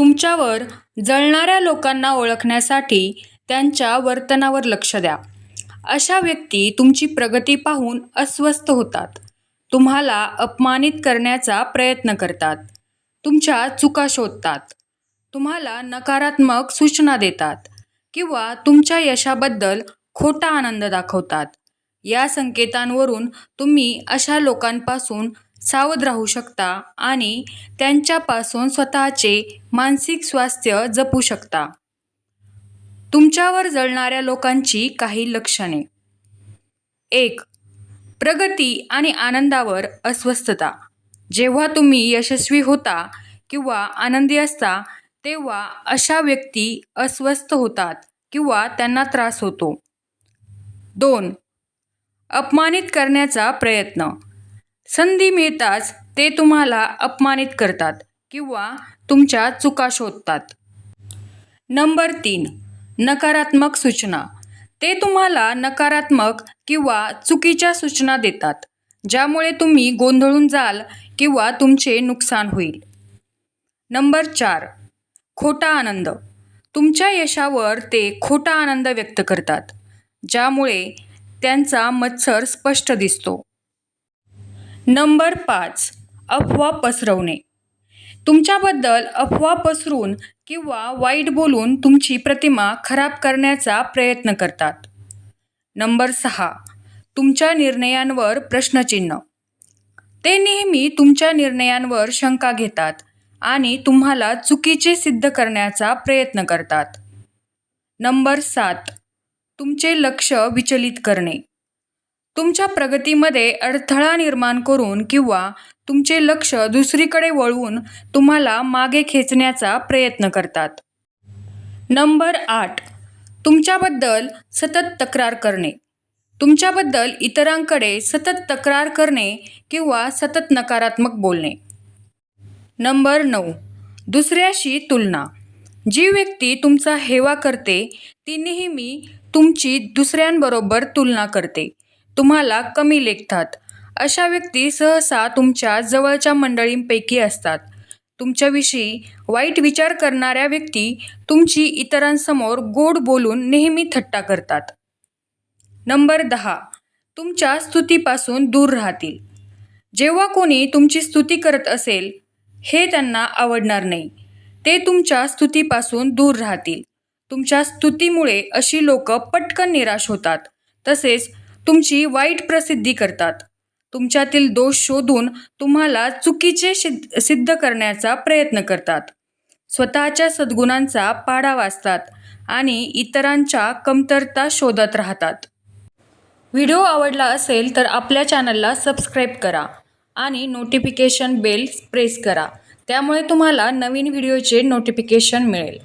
तुमच्यावर जळणाऱ्या लोकांना ओळखण्यासाठी त्यांच्या वर्तनावर लक्ष द्या. अशा व्यक्ती तुमची प्रगती पाहून अस्वस्थ होतात. तुम्हाला अपमानित करण्याचा प्रयत्न करतात. तुमच्या चुका शोधतात. तुम्हाला नकारात्मक सूचना देतात किंवा तुमच्या यशाबद्दल खोटा आनंद दाखवतात. या संकेतांवरून तुम्ही अशा लोकांपासून सावध राहू शकता आणि त्यांच्यापासून स्वतःचे मानसिक स्वास्थ्य जपू शकता. तुमच्यावर जळणाऱ्या लोकांची काही लक्षणे. एक प्रगती आणि आनंदावर अस्वस्थता. जेव्हा तुम्ही यशस्वी होता किंवा आनंदी असता तेव्हा अशा व्यक्ती अस्वस्थ होतात किंवा त्यांना त्रास होतो. दोन अपमानित करण्याचा प्रयत्न. संधी मिळताच ते तुम्हाला अपमानित करतात किंवा तुमच्या चुका शोधतात. नंबर तीन नकारात्मक सूचना. ते तुम्हाला नकारात्मक किंवा चुकीच्या सूचना देतात ज्यामुळे तुम्ही गोंधळून जाल किंवा तुमचे नुकसान होईल. नंबर चार खोटा आनंद. तुमच्या यशावर ते खोटा आनंद व्यक्त करतात ज्यामुळे त्यांचा मत्सर स्पष्ट दिसतो. नंबर पाच अफवा पसरवणे. तुमच्याबद्दल अफवा पसरून किंवा वाईट बोलून तुमची प्रतिमा खराब करण्याचा प्रयत्न करतात. नंबर सहा तुमच्या निर्णयांवर प्रश्नचिन्ह. ते नेहमी तुमच्या निर्णयांवर शंका घेतात आणि तुम्हाला चुकीचे सिद्ध करण्याचा प्रयत्न करतात. नंबर सात तुमचे लक्ष विचलित करणे. तुमच्या प्रगतीमध्ये अडथळा निर्माण करून किंवा तुमचे लक्ष दुसरीकडे वळवून तुम्हाला मागे खेचण्याचा प्रयत्न करतात. नंबर आठ. तुमच्याबद्दल सतत तक्रार करणे. तुमच्याबद्दल इतरांकडे सतत तक्रार करणे किंवा सतत नकारात्मक बोलणे. नंबर नऊ. दुसऱ्याशी तुलना. जी व्यक्ती तुमचा हेवा करते ती नेहमी तुमची दुसऱ्यांबरोबर तुलना करते. तुम्हाला कमी लेखतात. अशा व्यक्ती सहसा तुमच्या जवळच्या मंडळींपैकी असतात. तुमच्याविषयी वाईट विचार करणाऱ्या व्यक्ती तुमची इतरांसमोर गोड बोलून नेहमी थट्टा करतात. नंबर दहा. तुमच्या स्तुतीपासून दूर राहतील. जेव्हा कोणी तुमची स्तुती करत असेल हे त्यांना आवडणार नाही. ते तुमच्या स्तुतीपासून दूर राहतील. तुमच्या स्तुतीमुळे अशी लोक पटकन निराश होतात. तसेच तुमची वाईट प्रसिद्धी करतात. तुमच्यातील दोष शोधून तुम्हाला चुकीचे सिद्ध सिद्ध करण्याचा प्रयत्न करतात. स्वतःच्या सद्गुणांचा पाडा वाचतात आणि इतरांच्या कमतरता शोधत राहतात. व्हिडिओ आवडला असेल तर आपल्या चॅनलला सबस्क्राईब करा आणि नोटिफिकेशन बेल प्रेस करा. त्यामुळे तुम्हाला नवीन व्हिडिओचे नोटिफिकेशन मिळेल.